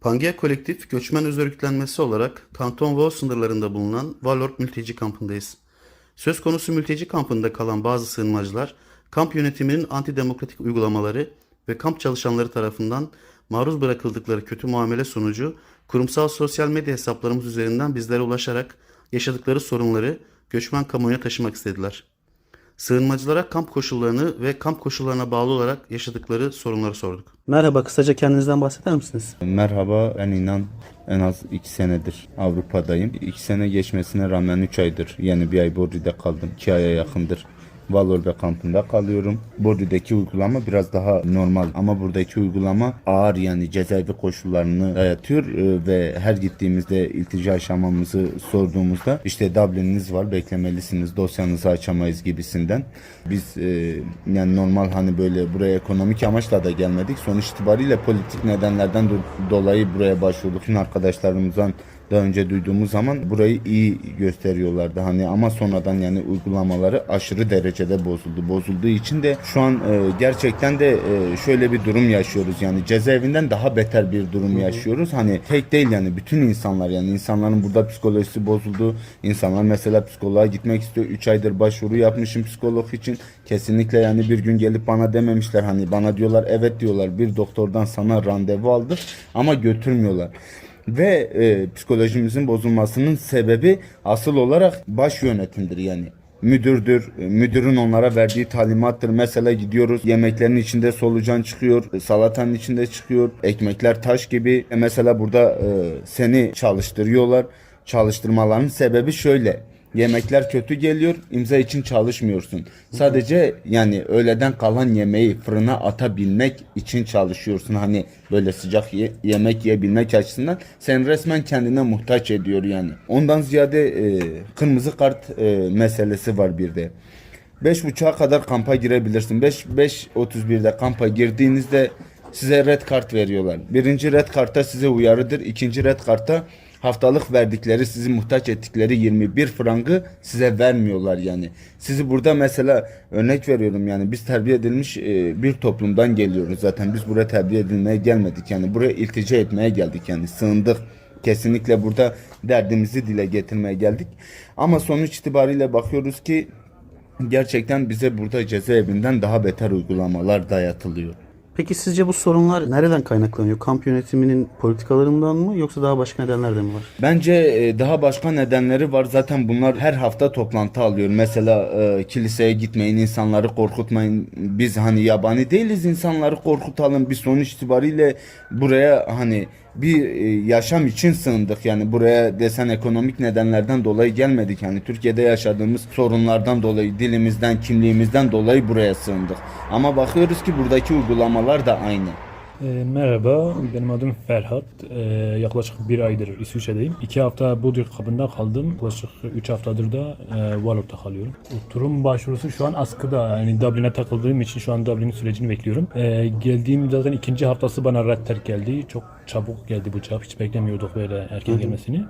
Pangea Kolektif, göçmen öz olarak Kanton Vaud sınırlarında bulunan Valorg mülteci kampındayız. Söz konusu mülteci kampında kalan bazı sığınmacılar, kamp yönetiminin antidemokratik uygulamaları ve kamp çalışanları tarafından maruz bırakıldıkları kötü muamele sonucu kurumsal sosyal medya hesaplarımız üzerinden bizlere ulaşarak yaşadıkları sorunları göçmen kamuoyuna taşımak istediler. Sığınmacılara kamp koşullarını ve kamp koşullarına bağlı olarak yaşadıkları sorunları sorduk. Merhaba, kısaca kendinizden bahseder misiniz? Merhaba ben inan en az 2 senedir Avrupa'dayım. 2 sene geçmesine rağmen 3 aydır yani bir ay Bordi'de kaldım. 2 aya yakındır. Valorbe kampında kalıyorum. Bordi'deki uygulama biraz daha normal ama buradaki uygulama ağır yani cezaevi koşullarını dayatıyor Ee, ve her gittiğimizde iltica aşamamızı sorduğumuzda işte Dublin'iniz var beklemelisiniz dosyanızı açamayız gibisinden. Biz e, yani normal hani böyle buraya ekonomik amaçla da gelmedik. Sonuç itibariyle politik nedenlerden do- dolayı buraya başvurduk. Tüm arkadaşlarımızdan daha önce duyduğumuz zaman burayı iyi gösteriyorlardı hani ama sonradan yani uygulamaları aşırı derecede bozuldu. Bozulduğu için de şu an e, gerçekten de e, şöyle bir durum yaşıyoruz yani cezaevinden daha beter bir durum yaşıyoruz. Hani tek değil yani bütün insanlar yani insanların burada psikolojisi bozuldu. İnsanlar mesela psikoloğa gitmek istiyor. 3 aydır başvuru yapmışım psikolog için. Kesinlikle yani bir gün gelip bana dememişler hani bana diyorlar evet diyorlar bir doktordan sana randevu aldık ama götürmüyorlar ve e, psikolojimizin bozulmasının sebebi asıl olarak baş yönetimdir yani müdürdür, e, müdürün onlara verdiği talimattır. Mesela gidiyoruz yemeklerin içinde solucan çıkıyor, e, salatanın içinde çıkıyor, ekmekler taş gibi. E, mesela burada e, seni çalıştırıyorlar. Çalıştırmaların sebebi şöyle. Yemekler kötü geliyor, imza için çalışmıyorsun. Sadece yani öğleden kalan yemeği fırına atabilmek için çalışıyorsun. Hani böyle sıcak ye- yemek yiyebilmek açısından sen resmen kendine muhtaç ediyor yani. Ondan ziyade e, kırmızı kart e, meselesi var bir de. 5.30'a kadar kampa girebilirsin. 5 5.31'de kampa girdiğinizde size red kart veriyorlar. Birinci red kartta size uyarıdır. İkinci red kartta haftalık verdikleri sizi muhtaç ettikleri 21 frangı size vermiyorlar yani. Sizi burada mesela örnek veriyorum yani biz terbiye edilmiş e, bir toplumdan geliyoruz zaten. Biz buraya terbiye edilmeye gelmedik yani buraya iltica etmeye geldik yani sığındık. Kesinlikle burada derdimizi dile getirmeye geldik. Ama sonuç itibariyle bakıyoruz ki gerçekten bize burada cezaevinden daha beter uygulamalar dayatılıyor. Peki sizce bu sorunlar nereden kaynaklanıyor? Kamp yönetiminin politikalarından mı yoksa daha başka nedenlerden mi var? Bence e, daha başka nedenleri var. Zaten bunlar her hafta toplantı alıyor. Mesela e, kiliseye gitmeyin, insanları korkutmayın. Biz hani yabani değiliz, insanları korkutalım. Biz sonuç itibariyle buraya hani bir e, yaşam için sığındık. Yani buraya desen ekonomik nedenlerden dolayı gelmedik. Yani Türkiye'de yaşadığımız sorunlardan dolayı, dilimizden, kimliğimizden dolayı buraya sığındık. Ama bakıyoruz ki buradaki uygulamalar da aynı. E, merhaba, benim adım Ferhat. E, yaklaşık bir aydır İsviçre'deyim. İki hafta Budür kabında kaldım. Yaklaşık üç haftadır da e, Valor'da kalıyorum. Oturum başvurusu şu an askıda. Yani Dublin'e takıldığım için şu an Dublin sürecini bekliyorum. E, geldiğim zaten ikinci haftası bana redder geldi. Çok çabuk geldi bu cevap. Hiç beklemiyorduk böyle erken gelmesini.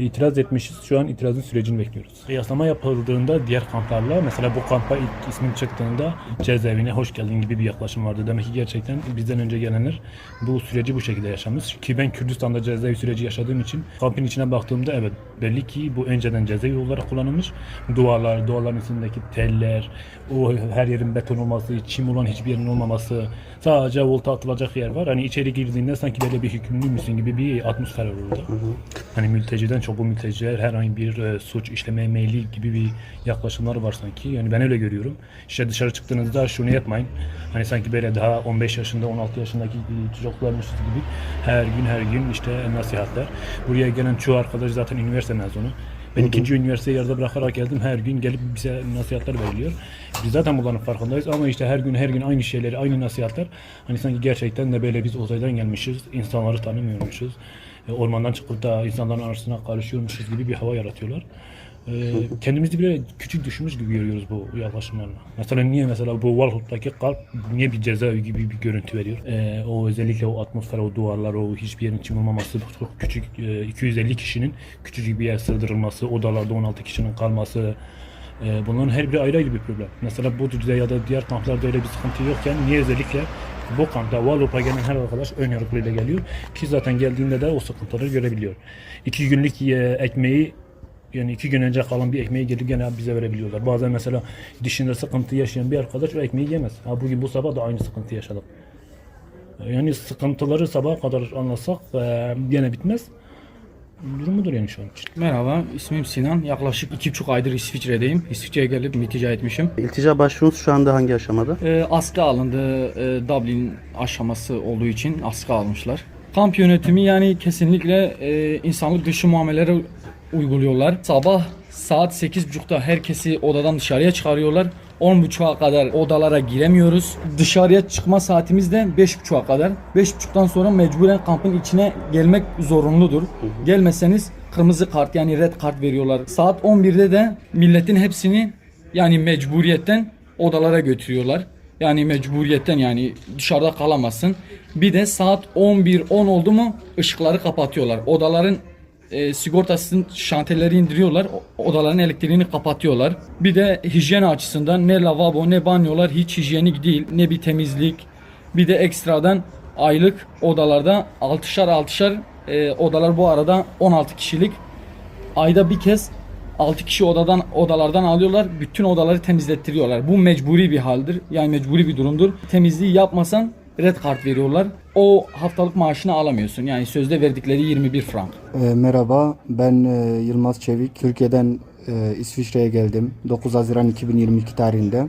İtiraz etmişiz. Şu an itirazın sürecini bekliyoruz. Kıyaslama yapıldığında diğer kamplarla mesela bu kampa ilk ismim çıktığında cezaevine hoş geldin gibi bir yaklaşım vardı. Demek ki gerçekten bizden önce gelenler bu süreci bu şekilde yaşamış. Ki ben Kürdistan'da cezaevi süreci yaşadığım için kampın içine baktığımda evet belli ki bu önceden cezaevi olarak kullanılmış. Duvarlar, duvarların üstündeki teller, o her yerin beton olması, çim olan hiçbir yerin olmaması, sadece volta atılacak yer var. Hani içeri girdiğinde sanki böyle bir hükümlü müsün gibi bir atmosfer var orada. Hani mülteciden çok bu mülteciler herhangi bir e, suç işlemeye meyilli gibi bir yaklaşımları var sanki. Yani ben öyle görüyorum. İşte dışarı çıktığınızda şunu yapmayın. Hani sanki böyle daha 15 yaşında 16 yaşındaki çocuklarmışız gibi her gün her gün işte nasihatler. Buraya gelen çoğu arkadaş zaten üniversite mezunu. Ben ikinci üniversiteyi yarıda bırakarak geldim. Her gün gelip bize nasihatler veriliyor. Biz zaten bunların farkındayız ama işte her gün her gün aynı şeyleri, aynı nasihatler. Hani sanki gerçekten de böyle biz uzaydan gelmişiz, insanları tanımıyormuşuz. E, ormandan çıkıp da insanların arasına karışıyormuşuz gibi bir hava yaratıyorlar. E, kendimizi bile küçük düşmüş gibi görüyoruz bu yaklaşımlarla. Mesela niye mesela bu Valhut'taki kalp niye bir cezaevi gibi bir görüntü veriyor? E, o özellikle o atmosfer, o duvarlar, o hiçbir yerin çim olmaması, çok küçük e, 250 kişinin küçücük bir yer sığdırılması, odalarda 16 kişinin kalması, e, bunların her biri ayrı ayrı bir problem. Mesela bu düzeyde ya da diğer kamplarda öyle bir sıkıntı yokken niye özellikle Bu kampta Wallop'a gelen her arkadaş ön yargılıyla geliyor. Ki zaten geldiğinde de o sıkıntıları görebiliyor. İki günlük ekmeği yani iki gün önce kalan bir ekmeği gelip gene bize verebiliyorlar. Bazen mesela dişinde sıkıntı yaşayan bir arkadaş o ekmeği yemez. Ha bugün bu sabah da aynı sıkıntı yaşadık. Yani sıkıntıları sabaha kadar anlatsak e, gene bitmez. Durumudur yani şu an için. Merhaba, ismim Sinan. Yaklaşık iki buçuk aydır İsviçre'deyim. İsviçre'ye gelip iltica etmişim. İltica başvurunuz şu anda hangi aşamada? Ee, askı alındı. Ee, Dublin aşaması olduğu için askı almışlar. Kamp yönetimi yani kesinlikle e, insanlık dışı muameleleri uyguluyorlar. Sabah saat 8.30'da herkesi odadan dışarıya çıkarıyorlar. 10.30'a kadar odalara giremiyoruz. Dışarıya çıkma saatimiz de 5.30'a kadar. 5.30'dan sonra mecburen kampın içine gelmek zorunludur. Gelmeseniz kırmızı kart yani red kart veriyorlar. Saat 11'de de milletin hepsini yani mecburiyetten odalara götürüyorlar. Yani mecburiyetten yani dışarıda kalamazsın. Bir de saat 11-10 oldu mu ışıkları kapatıyorlar. Odaların e, sigortasının şantelleri indiriyorlar. Odaların elektriğini kapatıyorlar. Bir de hijyen açısından ne lavabo ne banyolar hiç hijyenik değil. Ne bir temizlik. Bir de ekstradan aylık odalarda 6'şar 6'şar e, odalar bu arada 16 kişilik. Ayda bir kez 6 kişi odadan odalardan alıyorlar. Bütün odaları temizlettiriyorlar. Bu mecburi bir haldir. Yani mecburi bir durumdur. Temizliği yapmasan red kart veriyorlar. O haftalık maaşını alamıyorsun. Yani sözde verdikleri 21 frank. E, merhaba, ben e, Yılmaz Çevik. Türkiye'den e, İsviçre'ye geldim. 9 Haziran 2022 tarihinde.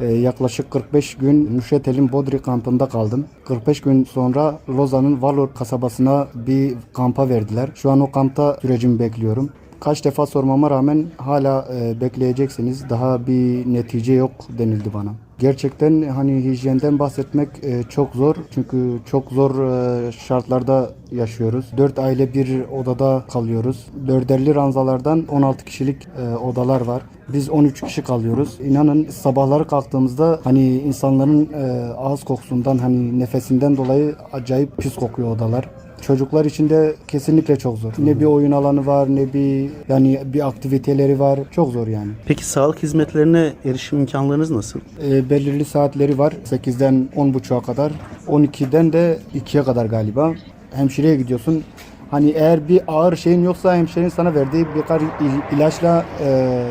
E, yaklaşık 45 gün Nüşetel'in Bodri kampında kaldım. 45 gün sonra Lozan'ın Valor kasabasına bir kampa verdiler. Şu an o kampta sürecimi bekliyorum. Kaç defa sormama rağmen hala e, bekleyeceksiniz. Daha bir netice yok denildi bana. Gerçekten hani hijyenden bahsetmek e, çok zor. Çünkü çok zor e, şartlarda yaşıyoruz. 4 aile bir odada kalıyoruz. Dörderli ranzalardan 16 kişilik e, odalar var. Biz 13 kişi kalıyoruz. İnanın sabahları kalktığımızda hani insanların e, ağız kokusundan hani nefesinden dolayı acayip pis kokuyor odalar. Çocuklar için de kesinlikle çok zor. Ne bir oyun alanı var ne bir yani bir aktiviteleri var. Çok zor yani. Peki sağlık hizmetlerine erişim imkanlarınız nasıl? E, belirli saatleri var. 8'den 10.30'a kadar. 12'den de 2'ye kadar galiba. Hemşireye gidiyorsun. Hani eğer bir ağır şeyin yoksa hemşirenin sana verdiği birkaç il- ilaçla e,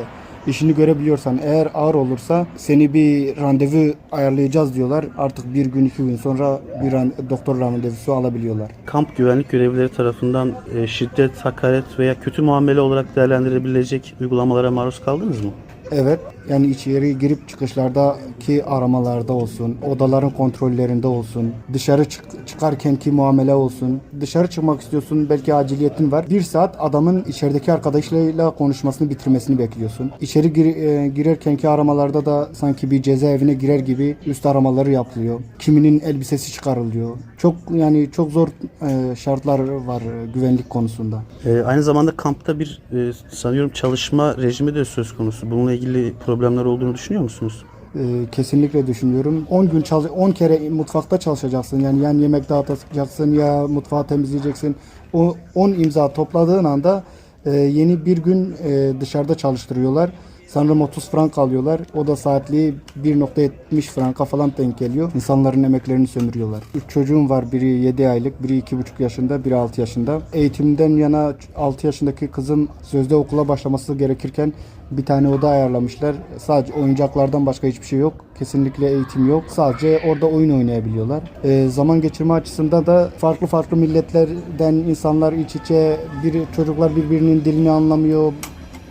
işini görebiliyorsan. Eğer ağır olursa seni bir randevu ayarlayacağız diyorlar. Artık bir gün iki gün sonra bir ran- doktor randevusu alabiliyorlar. Kamp güvenlik görevlileri tarafından e, şiddet, hakaret veya kötü muamele olarak değerlendirilebilecek uygulamalara maruz kaldınız mı? Evet. Yani içeri girip çıkışlardaki aramalarda olsun, odaların kontrollerinde olsun, dışarı çık- çıkarkenki muamele olsun. Dışarı çıkmak istiyorsun, belki aciliyetin var. Bir saat adamın içerideki arkadaşlarıyla konuşmasını bitirmesini bekliyorsun. İçeri gir- e, girerkenki aramalarda da sanki bir cezaevine girer gibi üst aramaları yapılıyor. Kiminin elbisesi çıkarılıyor. Çok yani çok zor e, şartlar var e, güvenlik konusunda. E, aynı zamanda kampta bir e, sanıyorum çalışma rejimi de söz konusu. Bununla ilgili problemler olduğunu düşünüyor musunuz? Ee, kesinlikle düşünüyorum. 10 gün çalış 10 kere mutfakta çalışacaksın. Yani yani yemek dağıtacaksın ya mutfağı temizleyeceksin. O 10 imza topladığın anda e, yeni bir gün e, dışarıda çalıştırıyorlar. Sanırım 30 frank alıyorlar. O da saatliği 1.70 franka falan denk geliyor. İnsanların emeklerini sömürüyorlar. 3 çocuğum var. Biri 7 aylık, biri 2,5 yaşında, biri 6 yaşında. Eğitimden yana 6 yaşındaki kızım sözde okula başlaması gerekirken bir tane oda ayarlamışlar. Sadece oyuncaklardan başka hiçbir şey yok. Kesinlikle eğitim yok. Sadece orada oyun oynayabiliyorlar. Ee, zaman geçirme açısından da farklı farklı milletlerden insanlar iç içe. Bir, çocuklar birbirinin dilini anlamıyor.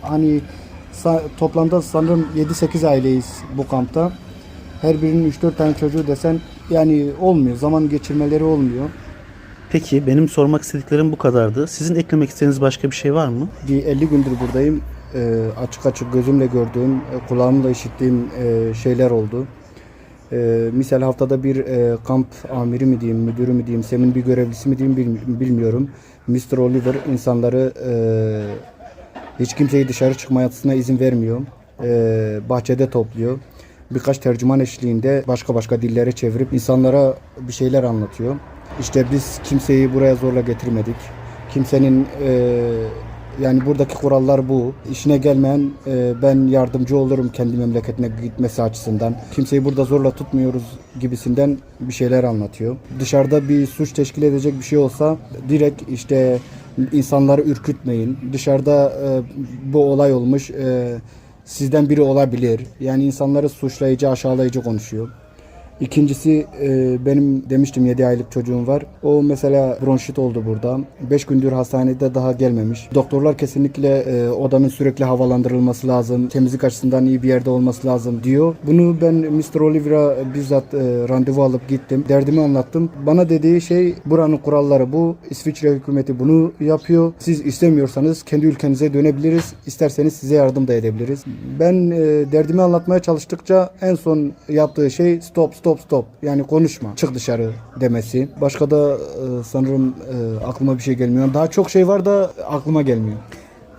Hani sa- toplamda sanırım 7-8 aileyiz bu kampta. Her birinin 3-4 tane çocuğu desen yani olmuyor. Zaman geçirmeleri olmuyor. Peki benim sormak istediklerim bu kadardı. Sizin eklemek istediğiniz başka bir şey var mı? Bir 50 gündür buradayım. Ee, açık açık gözümle gördüğüm, e, kulağımla işittiğim e, şeyler oldu. Ee, misal haftada bir e, kamp amiri mi diyeyim, müdürü mü diyeyim, semin bir görevlisi mi diyeyim bil- bilmiyorum. Mr. Oliver insanları e, hiç kimseyi dışarı çıkmasına izin vermiyor. Ee, bahçede topluyor. Birkaç tercüman eşliğinde başka başka dillere çevirip insanlara bir şeyler anlatıyor. İşte biz kimseyi buraya zorla getirmedik. Kimsenin e, Yani buradaki kurallar bu. İşine gelmeyen e, ben yardımcı olurum kendi memleketine gitmesi açısından. Kimseyi burada zorla tutmuyoruz gibisinden bir şeyler anlatıyor. Dışarıda bir suç teşkil edecek bir şey olsa direkt işte insanları ürkütmeyin. Dışarıda e, bu olay olmuş. e, sizden biri olabilir. Yani insanları suçlayıcı, aşağılayıcı konuşuyor. İkincisi e, benim demiştim 7 aylık çocuğum var. O mesela bronşit oldu burada. 5 gündür hastanede daha gelmemiş. Doktorlar kesinlikle e, odanın sürekli havalandırılması lazım. Temizlik açısından iyi bir yerde olması lazım diyor. Bunu ben Mr. Oliver'a bizzat e, randevu alıp gittim. Derdimi anlattım. Bana dediği şey buranın kuralları bu. İsviçre hükümeti bunu yapıyor. Siz istemiyorsanız kendi ülkenize dönebiliriz. İsterseniz size yardım da edebiliriz. Ben e, derdimi anlatmaya çalıştıkça en son yaptığı şey stop stop stop. Yani konuşma. Çık dışarı demesi. Başka da e, sanırım e, aklıma bir şey gelmiyor. Daha çok şey var da aklıma gelmiyor.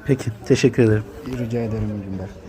Peki teşekkür ederim. Rica ederim günler.